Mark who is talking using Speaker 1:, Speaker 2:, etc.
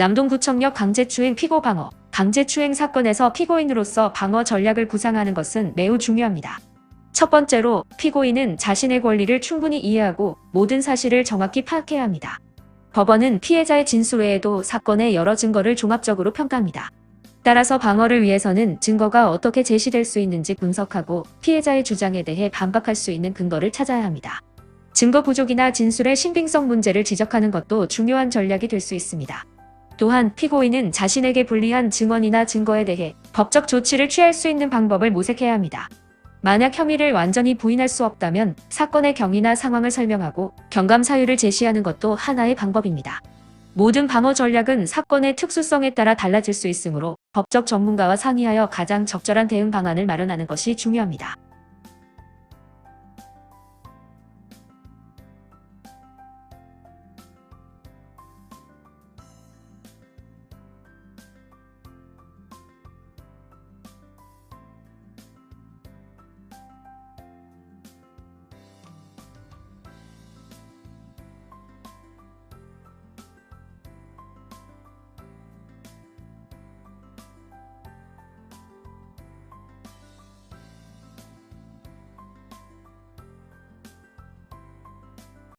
Speaker 1: 남동구청역 강제추행 피고 방어, 강제추행 사건에서 피고인으로서 방어 전략을 구상하는 것은 매우 중요합니다. 첫 번째로 피고인은 자신의 권리를 충분히 이해하고 모든 사실을 정확히 파악해야 합니다. 법원은 피해자의 진술 외에도 사건의 여러 증거를 종합적으로 평가합니다. 따라서 방어를 위해서는 증거가 어떻게 제시될 수 있는지 분석하고 피해자의 주장에 대해 반박할 수 있는 근거를 찾아야 합니다. 증거 부족이나 진술의 신빙성 문제를 지적하는 것도 중요한 전략이 될 수 있습니다. 또한 피고인은 자신에게 불리한 증언이나 증거에 대해 법적 조치를 취할 수 있는 방법을 모색해야 합니다. 만약 혐의를 완전히 부인할 수 없다면 사건의 경위나 상황을 설명하고 경감 사유를 제시하는 것도 하나의 방법입니다. 모든 방어 전략은 사건의 특수성에 따라 달라질 수 있으므로 법적 전문가와 상의하여 가장 적절한 대응 방안을 마련하는 것이 중요합니다.